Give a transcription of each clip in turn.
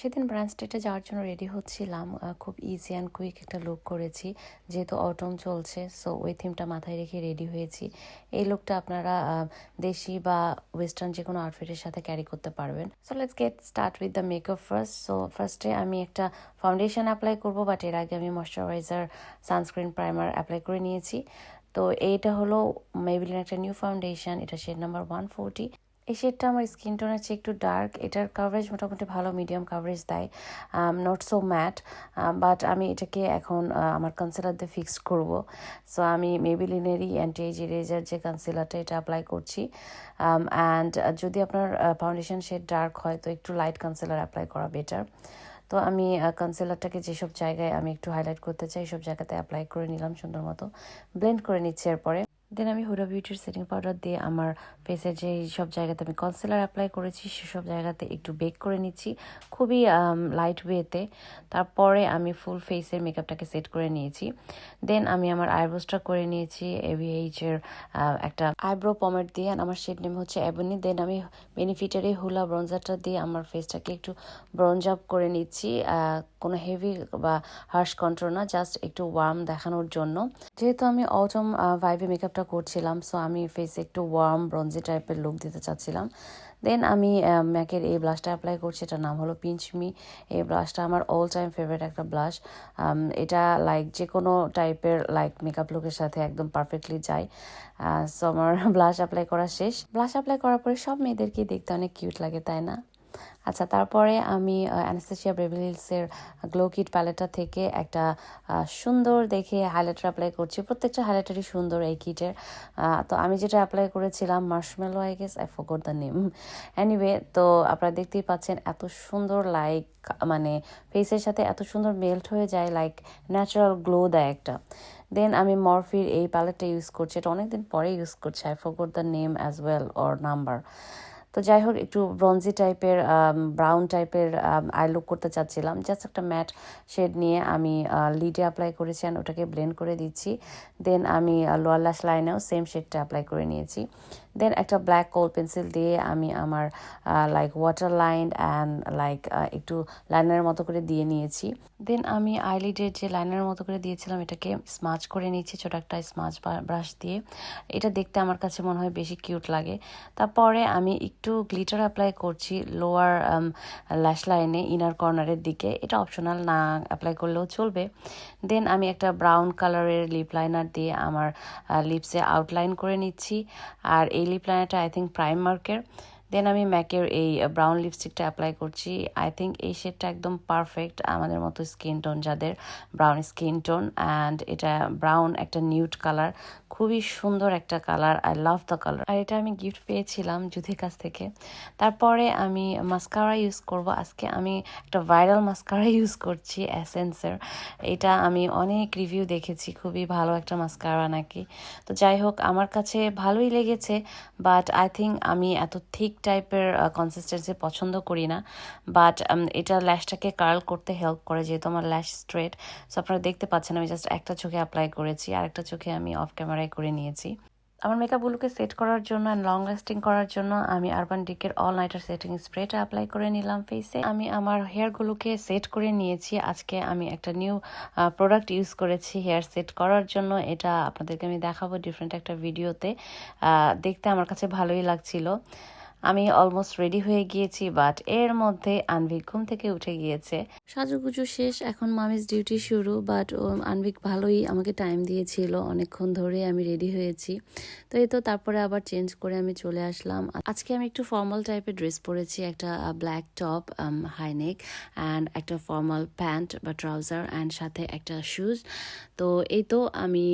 সেদিন ব্রাঞ্চ ডেটে যাওয়ার জন্য রেডি হচ্ছিলাম খুব ইজি অ্যান্ড কুইক একটা লুক করেছি। যেহেতু অটম চলছে সো ওই থিমটা মাথায় রেখে রেডি হয়েছি। এই লুকটা আপনারা দেশি বা ওয়েস্টার্ন যে কোনো আউটফিটের সাথে ক্যারি করতে পারবেন। So let's get start with the makeup first so ফার্স্টে আমি একটা ফাউন্ডেশন অ্যাপ্লাই করব বাট এর আগে আমি ময়শ্চারাইজার সানস্ক্রিন প্রাইমার অ্যাপ্লাই করে নিয়েছি। তো এইটা হলো মেবিলিন একটা নিউ ফাউন্ডেশন এটা শেড নাম্বার ওয়ান ফোরটি এই শেডটা আমার স্কিন টোন চেয়ে একটু ডার্ক এটার কাভারেজ মোটামুটি ভালো মিডিয়াম কাভারেজ দেয়। নট সো ম্যাট বাট আমি এটাকে এখন আমার কনসিলার দিয়ে ফিক্স করব। সো আমি মেবিলিনেরই অ্যান্টি এজ ইরেজার যে কনসিলারটা এটা অ্যাপ্লাই করছি। অ্যান্ড যদি আপনার ফাউন্ডেশন শেড ডার্ক হয়, তো একটু লাইট কনসিলার অ্যাপ্লাই করা বেটার তো আমি কনসিলারটাকে যেসব জায়গায় আমি একটু হাইলাইট করতে চাই, সব জায়গাতে অ্যাপ্লাই করে নিলাম সুন্দর মতো। ব্লেন্ড করে নিচ্ছি এরপরে। দেন আমি হুডা বিউটির সেটিং পাউডার দিয়ে আমার ফেসের যে সব জায়গাতে আমি কনসিলার অ্যাপ্লাই করেছি, সেসব জায়গাতে একটু বেক করে নিচ্ছি। খুবই লাইট ওয়েতে তারপরে আমি ফুল ফেসের মেকআপটাকে সেট করে নিয়েছি। দেন আমি আমার আইব্রোসটা করে নিয়েছি এভিএইচ এর একটা আইব্রো পমেট দিয়ে। আমার শেড নেম হচ্ছে অ্যাবনি দেন আমি বেনিফিটের এই হুলা ব্রঞ্জারটা দিয়ে আমার ফেসটাকে একটু ব্রঞ্জ আপ করে নিচ্ছি কোনো হেভি বা হার্শ কন্ট্রোল না জাস্ট একটু ওয়ার্ম দেখানোর জন্য। যেহেতু আমি অটম ভাইবে মেকআপটা করছিলাম সো আমি ফেসে একটু ওয়ার্ম ব্রঞ্জি টাইপের লুক দিতে চাচ্ছিলাম। দেন আমি ম্যাকের এই ব্লাশটা অ্যাপ্লাই করছি, এটার নাম হলো পিঞ্চমি এই ব্লাশটা আমার অল টাইম ফেভারিট একটা ব্লাশ এটা লাইক যে কোনো টাইপের লাইক মেকআপ লুকের সাথে একদম পারফেক্টলি যায়। সো আমার ব্লাশ অ্যাপ্লাই করা শেষ। ব্লাশ অ্যাপ্লাই করার পরে সব মেয়েদেরকেই দেখতে অনেক কিউট লাগে, তাই না? আচ্ছা তারপরে আমি অ্যানাস্টেশিয়া ব্রেভিলিলসের গ্লো কিট প্যালেটটা থেকে একটা সুন্দর দেখে হাইলাইটার অ্যাপ্লাই করছি। প্রত্যেকটা হাইলাইটারই সুন্দর এই কিটের তো আমি যেটা অ্যাপ্লাই করেছিলাম marshmallow I guess I forgot the name anyway তো আপনারা দেখতেই পাচ্ছেন এত সুন্দর লাইক মানে ফেসের সাথে এত সুন্দর মেল্ট হয়ে যায় লাইক ন্যাচারাল গ্লো দেয় একটা। দেন আমি মরফির এই প্যালেটটা ইউজ করছি। এটা অনেকদিন পরে ইউজ করছি I forgot the name as well or number তো যাই হোক একটু ব্রঞ্জি টাইপের ব্রাউন টাইপের আই লুক করতে চাচ্ছিলাম। জাস্ট একটা ম্যাট শেড নিয়ে আমি লিডে অ্যাপ্লাই করেছি and ওটাকে ব্লেন্ড করে দিচ্ছি। দেন আমি লোয়ার লাস লাইনেও সেম শেডটা অ্যাপ্লাই করে নিয়েছি। দেন একটা ব্ল্যাক কোল পেন্সিল দিয়ে আমি আমার like water line and like একটু লাইনারের মতো করে দিয়ে নিয়েছি। দেন আমি আইলিডের যে লাইনারের মতো করে দিয়েছিলাম, এটাকে স্মাচ করে নিয়েছি, ছোট একটা স্মাচ ব্রাশ দিয়ে। এটা দেখতে আমার কাছে মনে হয় বেশি কিউট লাগে। তারপরে আমি একটু গ্লিটার অ্যাপ্লাই করছি লোয়ার ল্যাশ লাইনে ইনার কর্নারের দিকে। এটা অপশনাল না অ্যাপ্লাই করলেও চলবে। দেন আমি একটা ব্রাউন কালারের লিপ লাইনার দিয়ে আমার লিপসে আউটলাইন করে নিচ্ছি। আর এই লিপ লাইনারটা আই থিঙ্ক প্রাইম মার্কের দেন আমি ম্যাকের এই ব্রাউন লিপস্টিকটা অ্যাপ্লাই করছি। আই থিঙ্ক এই শেডটা একদম পারফেক্ট আমাদের মতো স্কিন টোন যাদের ব্রাউন স্কিন টোন অ্যান্ড এটা ব্রাউন একটা নিউট কালার খুবই সুন্দর একটা colour I love the colour আর এটা আমি গিফট পেয়েছিলাম যুথির কাছ থেকে। তারপরে আমি মাস্কারা ইউজ করব। আজকে আমি একটা ভাইরাল মাস্কারা ইউজ করছি অ্যাসেন্সের এটা আমি অনেক রিভিউ দেখেছি, খুবই ভালো একটা মাস্কারা নাকি। তো যাই হোক, আমার কাছে ভালোই লেগেছে বাট আই থিঙ্ক আমি এত থিক টাইপের কনসিস্টেন্সি পছন্দ করি না। বাট এটা ল্যাশটাকে কার্ল করতে হেল্প করে, যেহেতু আমার ল্যাশ স্ট্রেট সো আপনারা দেখতে পাচ্ছেন, আমি জাস্ট একটা চোখে অ্যাপ্লাই করেছি, আর একটা চোখে আমি অফ ক্যামেরায় করে নিয়েছি। আমার মেকআপগুলোকে সেট করার জন্য অ্যান্ড লং লাস্টিং করার জন্য আমি আরবান ডিকের অল নাইটার সেটিং স্প্রেটা অ্যাপ্লাই করে নিলাম ফেসে আমি আমার হেয়ারগুলোকে সেট করে নিয়েছি। আজকে আমি একটা নিউ প্রোডাক্ট ইউজ করেছি হেয়ার সেট করার জন্য। এটা আপনাদেরকে আমি দেখাবো ডিফারেন্ট একটা ভিডিওতে দেখতে আমার কাছে ভালোই লাগছিল। আমি অলমোস্ট রেডি হয়ে গিয়েছি বাট এর মধ্যে আনভিক ঘুম থেকে উঠে গিয়েছে। সাজুগুজু শেষ, এখন মামিজ ডিউটি শুরু বাট ও আনভিক ভালোই আমাকে টাইম দিয়েছিল, অনেকক্ষণ ধরে আমি রেডি হয়েছি। তো এই তো তারপরে আবার চেঞ্জ করে আমি চলে আসলাম। আজকে আমি একটু ফর্মাল টাইপের ড্রেস পরেছি, একটা black top high neck and একটা ফর্মাল প্যান্ট বা ট্রাউজার অ্যান্ড সাথে একটা শুজ তো এই তো আমি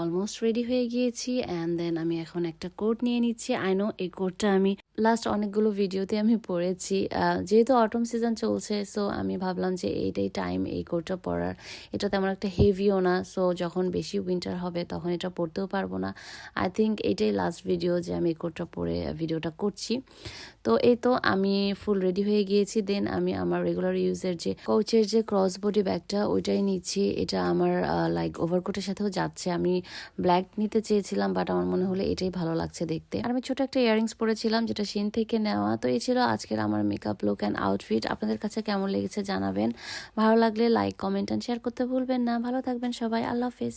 অলমোস্ট রেডি হয়ে গিয়েছি অ্যান্ড দেন আমি এখন একটা কোট নিয়ে নিচ্ছি। আই নো এই কোটটা আমি লাস্ট অনেকগুলো ভিডিওতে আমি পড়েছি। যেহেতু অটম সিজন চলছে সো আমি ভাবলাম যে এইটাই টাইম এই কোটটা পরার এটা তেমন একটা হেভিও না সো যখন বেশি উইন্টার হবে তখন এটা পরতেও পারব না। আই থিঙ্ক এটাই লাস্ট ভিডিও যে আমি এই কোটটা পরে ভিডিওটা করছি। তো তো এই তো আমি ফুল রেডি হয়ে গিয়েছি। দেন আমি আমার রেগুলার ইউজের যে কোচের যে ক্রস বডি ব্যাগটা ওইটাই নিচ্ছি। এটা আমার লাইক ওভারকোটের সাথেও যাচ্ছে। আমি ব্ল্যাক নিতে চেয়েছিলাম বাট আমার মনে হলো এটাই ভালো লাগছে দেখতে। আর আমি ছোট একটা ইয়ারিংস পরেছিলাম, যেটা শিন থেকে নেওয়া। তো এই ছিল আজকের আমার মেকআপ লুক অ্যান্ড আউটফিট আপনাদের কাছে কেমন লেগেছে জানাবেন। ভালো লাগলে লাইক কমেন্ট অ্যান্ড শেয়ার করতে ভুলবেন না। ভালো থাকবেন সবাই। আল্লাহ হাফিজ।